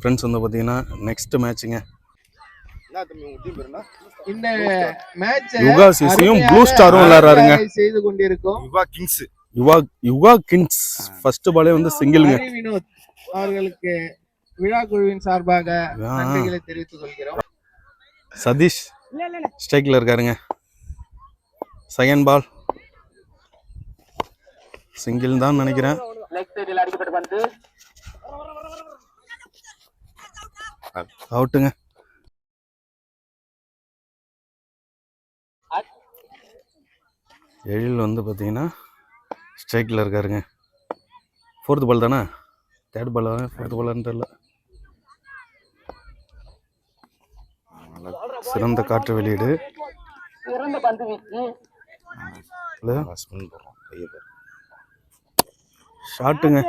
Friends வந்து பார்த்தீங்கன்னா next மேட்ச்சுங்க இந்த மேட்ச் யுகா சிசியும் ப்ளூ ஸ்டாரும் விளையாடுறாருங்க. செய்து கொண்டிருக்கும்? Yuva Kings Yuva Yuva Kings first பாலே வந்து சிங்கிளுங்க வினோத் அவர்களுக்கு விழா குழுவின் சார்பாக. நன்றிகளை தெரிவித்துக் கொள்கிறோம். சதீஷ் ஸ்ட்ரைக்கில் இருக்காருங்க. செகண்ட் பால் சிங்கிள் தான் நினைக்கிறேன் லெக் சைடில் அடிக்கப்பட்ட பந்து அவுட்டுங்க. எழில் வந்து பார்த்தீங்கன்னா ஸ்ட்ரைக்கில் இருக்காருங்க. ஃபோர்த் பால் தானே? தேர்ட் பால் ஃபோர்த் பாலான்னு தெரியல. சிறந்த காற்று வெளியீடு. ஷாட்டுங்க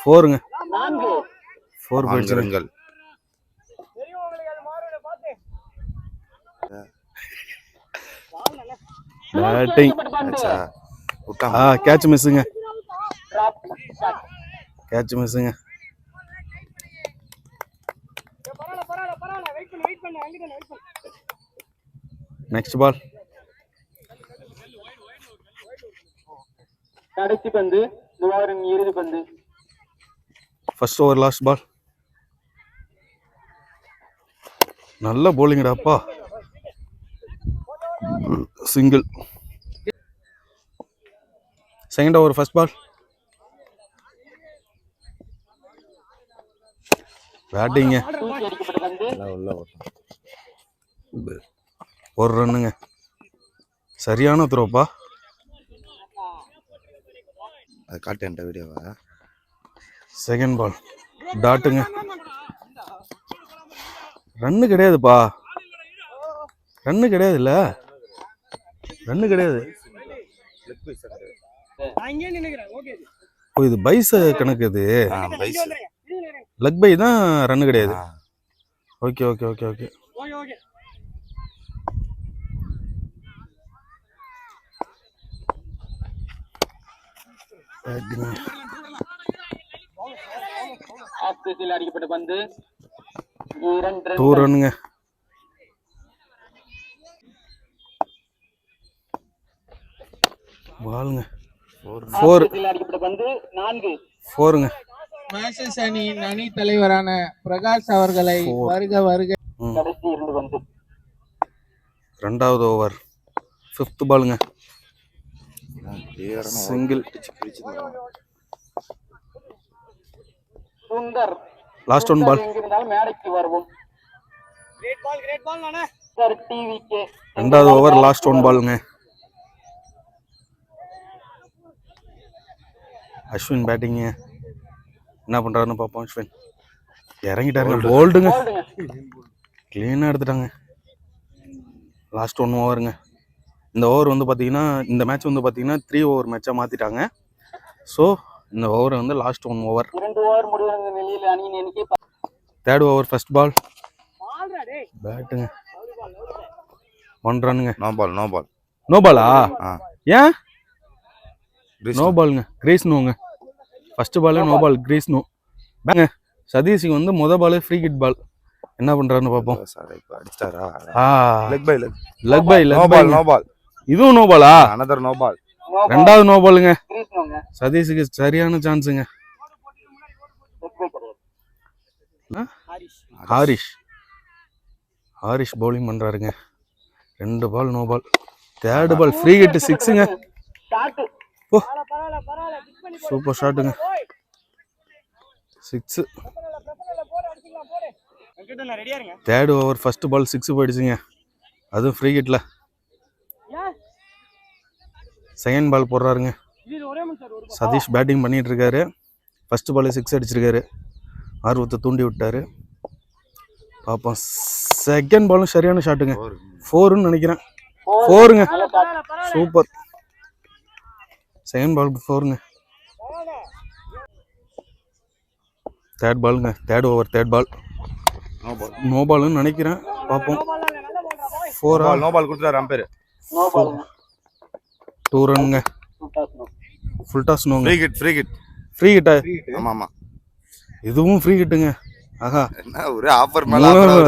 ஃபோருங்க ஃபோர் ரன்கள் பேட்டிங் ஆ கேட்ச் மிஸ்ஸுங்க கேட்ச் மிஸ்ஸுங்க நெக்ஸ்ட் பால் கடைசி பந்து துவாரின் இறுதி பந்து. ஃபர்ஸ்ட் ஓவர் லாஸ்ட் பால் நல்ல போலிங்கடாப்பா single second over first ball பேட்டிங்க ஒரு ரன்னுங்க சரியான த்ரோப்பா அது காட்டு என்கிட்ட வீடியோவா செகண்ட் பால் டாட்டுங்க ரன்னு கிடையாதுப்பா. ரன்னு கிடையாதுல்ல. ரன்னு கிடையாது. ஓ இது பைஸ் கணக்கு இது. லக் பை தான் ரன்னு கிடையாது. ஓகே ஓகே ஓகே ஓகே அடிக்கப்பட்ட பந்து. டூ ரன்னுங்க பாலுங்க ஃபோர். ஃபோருங்க. மாசஸ் அணியின் அணி தலைவரான பிரகாஷ் அவர்களை வருக வருக. ரெண்டாவது ஓவர். ஃபிஃப்த் பாலுங்க. Single. Sundar. Last one ball மேடைக்கு வருவோம். சார் டிவிக்கு ரெண்டாவது ஓவர் லாஸ்ட் ஒன் பாலுங்க அஸ்வின் பேட்டிங்க என்ன பண்ணுறாருன்னு பார்ப்போம் அஸ்வின். இறங்கிட்டாருங்க. போல்டுங்க க்ளீனாக எடுத்துட்டாங்க. லாஸ்ட் ஒன் ஓவருங்க இந்த ஓவர் வந்து பார்த்தீங்கன்னா இந்த மேட்ச் வந்து பார்த்தீங்கன்னா த்ரீ ஓவர் மேட்சாக மாற்றிட்டாங்க ஸோ இந்த ஓவர் வந்து லாஸ்ட் ஒன் ஓவர் இரண்டு ஓவர் முடிவடைந்த நிலையில் அணியின் எண்ணிக்கை தேர்ட் ஓவர் ஃபர்ஸ்ட் பால் பேட்டுங்க one ரன்னுங்க no ball no ball no Bala ஆ? ஏன்? நோ பாலுங்க கிரீஸ் நோங்க ஃபர்ஸ்ட் பாலே நோ பால் கிரீஸ் நோ பேங்க சதீஷுக்கு வந்து முத பாலே ஃப்ரீ கிட் பால் என்ன பண்றாருன்னு இப்போ அடிச்சிட்டாரா leg bye leg leg bye no leg ball no ball இதுவும் நோ பாலா அனதர் நோ பால் ரெண்டாவது நோ பாலுங்க சதீஷுக்கு சரியான சான்ஸுங்க. ஹாரிஷ். ஹாரிஷ். பவுலிங் பண்றாருங்க. ரெண்டு ball no ball third ball free hit சிக்ஸுங்க shot ஓ. சூப்பர் ஷாட்டுங்க six third over first ball six போயிடுச்சுங்க. அதுவும் ஃப்ரீ கிட்டில் செகண்ட் பால் போடுறாருங்க. சதீஷ் பேட்டிங் பண்ணிட்டு இருக்காரு ஃபர்ஸ்ட் பால் சிக்ஸ் அடிச்சிருக்காரு. ஆர்வத்தை தூண்டி விட்டாரு. பார்ப்போம் செகண்ட் பாலும் சரியான ஷாட்டுங்க ஃபோருன்னு நினைக்கிறேன். ஃபோருங்க சூப்பர் செகண்ட் பால் ஃபோருங்க தேர்ட் பாலுங்க third over third ball no ball no பால்னு நினைக்கிறேன். பார்ப்போம் ஃபோரா பால் நோ பால் கொடுத்துட்டாரு அம்பேர் நோ பாலுங்க டூ ரன்னுங்க full toss நோங்க free hit free hit free கிட்ட ஆமா ஆமா. இதுவும் ஃப்ரீ கிட்டுங்க ஆஹா. என்ன ஒரே ஆஃபர் மேல.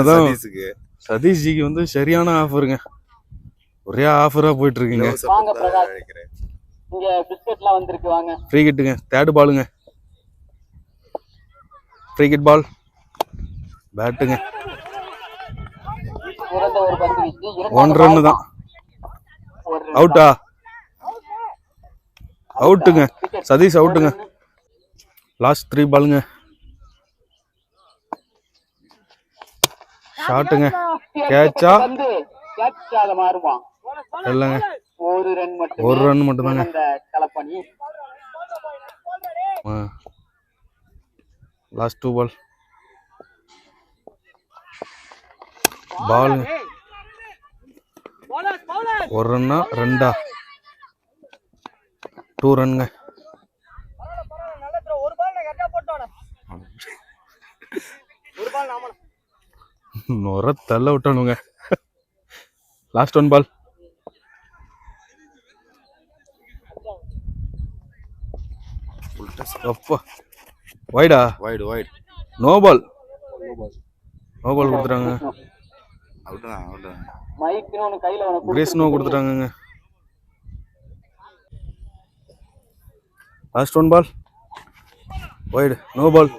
சதீஷுக்கு. சதீஷ் ஜிக்கு வந்து சரியான ஆஃபருங்க ஒரே ஆஃபரா போயிட்டு இருக்குங்க இலவச வாங்க பந்தா பிரகாஷ். நினைக்கிறேன். இங்க பிஸ்கெட்லாம் வந்திருக்கு வாங்க. ஃப்ரீ கிட்டுங்க தேர்டு பாலுங்க ஃப்ரீ கிட் பால் பேட்டுங்க ஒன் ரன்னு தான். அவுட்டா அவுட்டுங்க சதீஷ் அவுட்டுங்க லாஸ்ட் த்ரீ பாலுங்க ஷாட்டுங்க கேட்சா இல்லைங்க. ஒரு ரன் மட்டும் ஒரு ரன் மட்டும்தாங்க. அந்த களப்பணி. லாஸ்ட் டூ பால் பாலுங்க ஒரு ரன்னா ரெண்டா? டூ ரன்ங்க. நுர தள்ள விட்டானுங்க லாஸ்ட் ஒன் பால். அப்பா. வைடா Wide, wide. No ball no ball கொடுத்துட்டாங்க. Crease no கொடுத்துட்டாங்கங்க. Last one ball wide no ball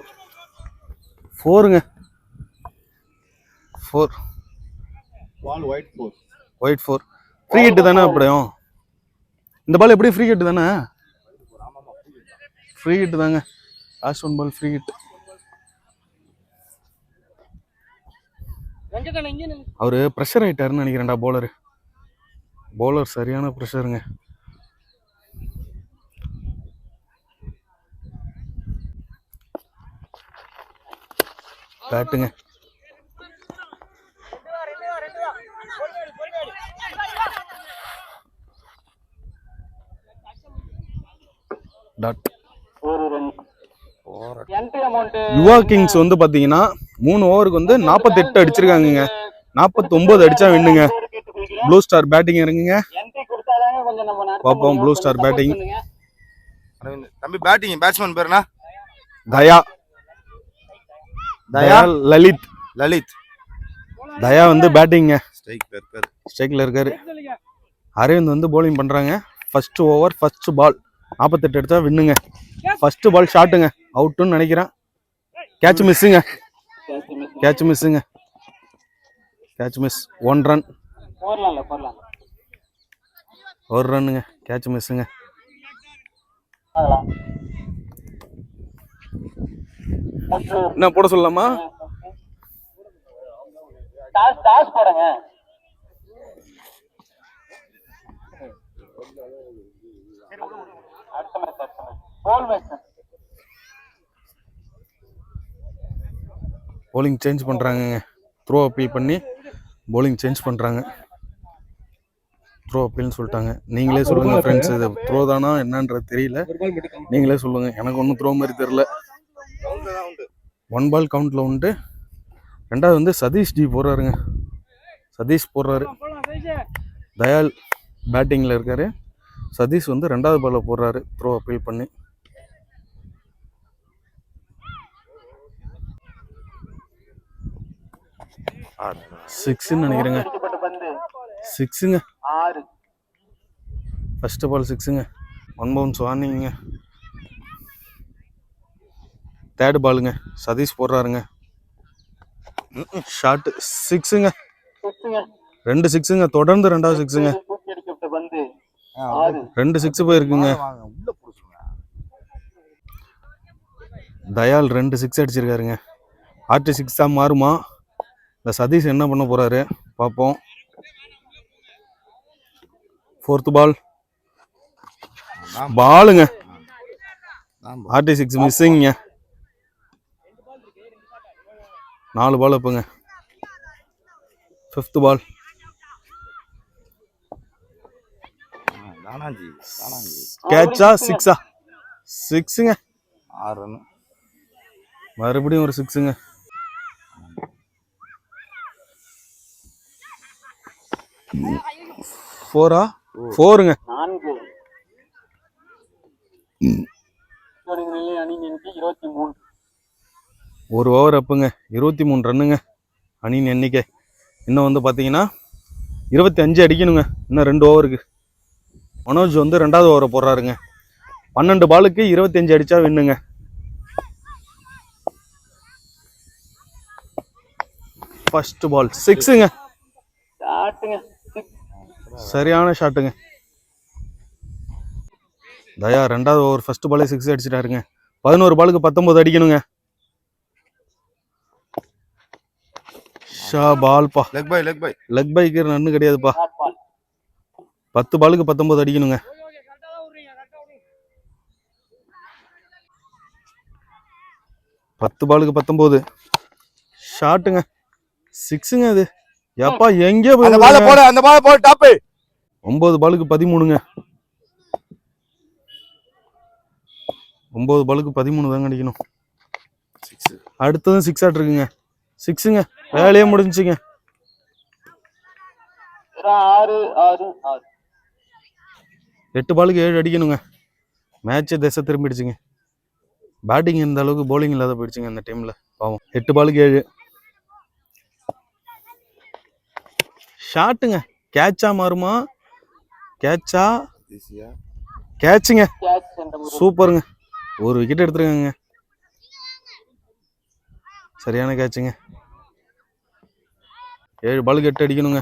ஃபோருங்க four wide four free hit தானே அப்படியும்? இந்த பால் எப்படி ஃப்ரீ ஹிட் தானே? ஃப்ரீ ஹிட் தாங்க. Last one ball free hit அவரு ப்ரெஷர் ஆயிட்டாருன்னு நினைக்கிறேன்டா bowler. Bowler சரியான ப்ரெஷருங்க பேட்டுங்க டாட் யுவா கிங்ஸ் வந்து பாத்தீங்கன்னா மூணு ஓவருக்கு வந்து நாற்பத்தெட்டு அடிச்சிருக்காங்கங்க. நாற்பத்தொம்போது அடிச்சா வின்னுங்க. ப்ளூ ஸ்டார் பேட்டிங் இறங்குங்க. பார்ப்போம், batting. பண்ணுங்க. அரவிந்த், தம்பி பேட்டிங் பேட்ஸ்மேன் பேருனா தயா. தயா? லலித். லலித். தயா வந்து பேட்டிங்க ஸ்ட்ரைக் இருக்காரு. ஸ்ட்ரைக்கில் இருக்காரு. அரவிந்த் வந்து bowling பண்றாங்க. ஃபர்ஸ்ட் ஓவர் ஃபர்ஸ்ட் பால் நாற்பத்தெட்டு எடுத்தா வின்னுங்க. ஃபர்ஸ்ட் பால் ஷாட்டுங்க அவுட்டுன்னு நினைக்கிறேன். கேட்ச் மிஸ்ஸுங்க. கேட்ச் மிஸ்ஸுங்க கேட்ச் மிஸ் ஒன் ரன் ஒரு ரன்னுங்க கேட்ச் மிஸ்ஸுங்க. என்ன போட சொல்லலாமா? டாஸ் டாஸ் போடுங்க. அடுத்த மேட்ச் அடுத்த மேட்ச் போல் மேட்ச் bowling சேஞ்ச் பண்ணுறாங்கங்க த்ரோ அப்பீல் பண்ணி bowling சேஞ்ச் பண்ணுறாங்க த்ரோ அப்பீல்னு சொல்லிட்டாங்க. நீங்களே சொல்லுங்கள் ஃப்ரெண்ட்ஸ் இது த்ரோ தானா என்னன்றது தெரியல. நீங்களே சொல்லுங்கள் எனக்கு ஒன்றும் த்ரோ மாதிரி தெரில ஒன் பால் கவுண்டில் உண்டு. ரெண்டாவது வந்து சதீஷ் ஜி போடுறாருங்க. சதீஷ் போடுறாரு. தயால் பேட்டிங்கில் இருக்காரு. சதீஷ் வந்து ரெண்டாவது பாலில் போடுறாரு. த்ரோ அப்பீல் பண்ணி. சிக்ஸ்ன்னு நினைக்கிறேங்க. சிக்ஸுங்க ஆறு. ஃபர்ஸ்ட் பால் சிக்ஸுங்க ஒன் பவுன்ஸ் வார்னிங்க தேர்ட் பாலுங்க சதீஷ் போடுறாருங்க. ஷாட்டு சிக்ஸுங்க ரெண்டு சிக்ஸுங்க தொடர்ந்து ரெண்டாவது சிக்ஸுங்க ரெண்டு சிக்ஸ் போயிருக்குங்க. வாங்க உள்ள புடிச்சுங்க தயால் ரெண்டு சிக்ஸ் அடிச்சிருக்காருங்க. ஆர்டி சிக்ஸ் தான் மாறுமா? இந்த சதீஷ் என்ன பண்ண போறாரு? பார்ப்போம். ஃபோர்த் பால் பாலுங்க ஆர்டி சிக்ஸ் மிஸ்ஸிங்க நாலு பால் இப்போங்க ஃபிஃப்த் பால் கேட்சா சிக்ஸா சிக்ஸுங்க ஆறு ரன் மறுபடியும் ஒரு சிக்ஸுங்க ஃபோரா ஃபோருங்க இருபத்தி மூன்று. ஒரு ஓவர் அப்புங்க இருபத்தி மூணு ரன்னுங்க அணியின் எண்ணிக்கை. இன்னும் வந்து பார்த்தீங்கன்னா இருபத்தி அஞ்சு அடிக்கணுங்க. இன்னும் ரெண்டு ஓவருக்கு மனோஜ் வந்து ரெண்டாவது ஓவரை போடுறாருங்க. பன்னெண்டு பாலுக்கு இருபத்தஞ்சு அடிச்சா வின்னுங்க. ஃபர்ஸ்ட் பால் சிக்ஸுங்க சரியான ஷாட்டுங்க தயா ரெண்டாவது ஓவர் ஃபர்ஸ்ட் பாலே சிக்ஸ் அடிச்சிட்டாருங்க. பதினோரு பாலுக்கு பத்தொன்பது அடிக்கணுங்க. ஷா பால்பா. Leg bye leg bye leg bike run கிடையாதுப்பா. பத்து பாலுக்கு பத்தொன்பது அடிக்கணுங்க. பத்து பாலுக்கு பத்தொன்பது. ஷாட்டுங்க சிக்ஸுங்க அது. எப்பா எங்கே போய் அந்த? போடு அந்த பால போடு டாப்பு ஒன்பது பாலுக்கு பதிமூணுங்க. ஒன்பது பாலுக்கு பதிமூணு தாங்க அடிக்கணும். அடுத்ததும் சிக்ஸ் ஆட் இருக்குங்க. சிக்ஸுங்க வேலையே முடிஞ்சுங்க. ஆறு ஆறு ஆறு. எட்டு பாலுக்கு ஏழு அடிக்கணுங்க. மேட்சை திசை திரும்பிடுச்சுங்க. பேட்டிங் இந்த அளவுக்கு bowling இல்லாத போயிடுச்சுங்க அந்த டைமில் பாவம். எட்டு பாலுக்கு ஏழு. ஷாட்டுங்க கேட்சா மாறுமா? கேட்சா கேட்சுங்க சூப்பருங்க ஒரு விக்கெட் எடுத்துருக்காங்க. சரியான கேட்சுங்க ஏழு பாலுக்கு எட்டு அடிக்கணுங்க.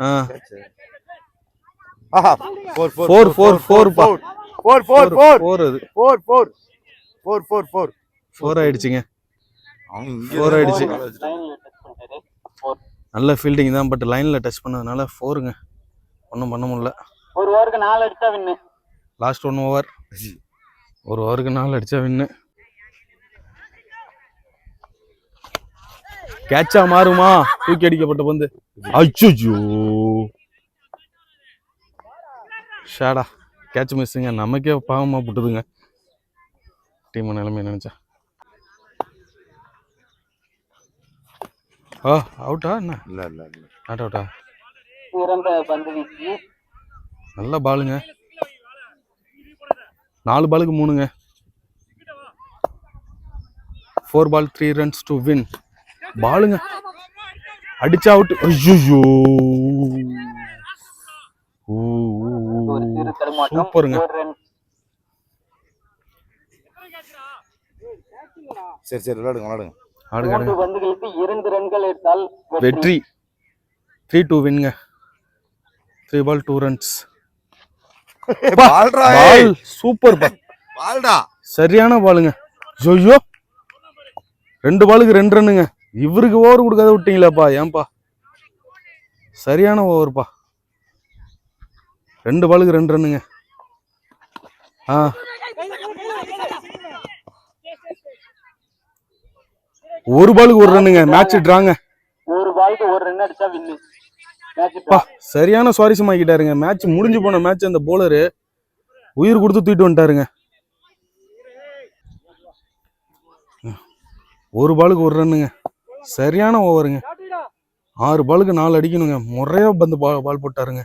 ஆ. ஆஹா. ஃபோர் Four, four, four பா. ஃபோர் ஃபோர் ஃபோர் ஃபோர் அது. Four four four four four four ஆயிடுச்சுங்க. Four ஆயிடுச்சு. ஃபோர் நல்ல ஃபீல்டிங் தான் பட் லைனில் டச் பண்ணதுனால ஃபோருங்க ஒன்றும் பண்ண முடியல. ஒரு ஓவருக்கு நாலு அடிச்சா வின்னு. லாஸ்ட் ஒன் ஓவர் ஒரு ஓவருக்கு நாலு அடிச்சா வின்னு. கேட்சா மாறுமா? தூக்கி அடிக்கப்பட்ட பந்து. அச்சுஜோ ஷாடா கேட்ச் மிஸ்ஸுங்க நமக்கே பாவமா புட்டுதுங்க. டீம் நிலைமை நினைச்சா. ஆ அவுட்டா என்ன? இல்ல இல்ல இல்ல. நாட் அவுட்டா நல்ல பாலுங்க. நாலு பாலுக்கு மூணுங்க. Four ball three runs to win பாலுங்க. அடிச்சா அவுட் ஐயோ சூப்பருங்க. சரி சரி விளையாடுங்க விளையாடுங்க ஆடுங்க பந்துகளுக்கு இரண்டு ரன்கள் எடுத்தால் வெற்றி. Three to வின்ங்க three ball two runs super பால்டா. சரியான பாலுங்க. ஐயோ ரெண்டு பாலுக்கு ரெண்டு ரன்னுங்க இவருக்கு ஓவர் கொடுக்காத விட்டீங்களாப்பா? ஏன்பா? சரியான ஓவர்ப்பா. ரெண்டு பாலுக்கு ரெண்டு ரன்னுங்க. ஆ. ஒரு பாலுக்கு ஒரு ரன்னுங்க. மேட்ச் ட்ராங்க ஒரு பாலுக்கு ஒரு ரன் அடிச்சா வின்னு சரியான சுவாரஸ்யமாக்கிட்டாருங்க. மேட்ச் முடிஞ்சு போன மேட்ச் அந்த போலரு உயிர் கொடுத்து தூக்கிட்டு வந்துட்டாருங்க. ஒரு பாலுக்கு ஒரு ரன்னுங்க. சரியான ஓவருங்க. ஆறு பாலுக்கு நாலு அடிக்கணுங்க. முறையா பந்து பா ball போட்டாருங்க.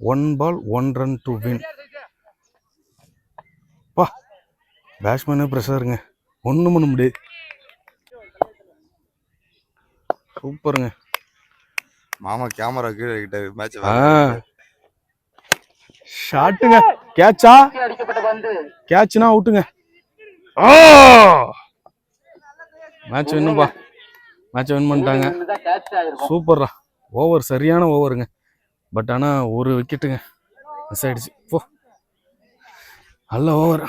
One ball one run to win பா பேட்ஸ்மேனே ப்ரெஷருங்க ஒன்றும் பண்ண முடியாது. சூப்பருங்க. மாமா கேமரா கீழே கிட்ட மேட்ச் ஆ. ஷாட்டுங்க. கேட்சா? கேட்ச்னா அவுட்டுங்க. மேட்ச் வின்னுப்பா மேட்ச் வின் பண்ணிட்டாங்க. தான் கேட்ச் ஆயிருக்கும் சூப்பர்ரா. ஓவர் சரியான ஓவருங்க பட் ஆனால் ஒரு விக்கெட்டுங்க மிஸ் ஆயிடுச்சு. போ. நல்ல ஓவர்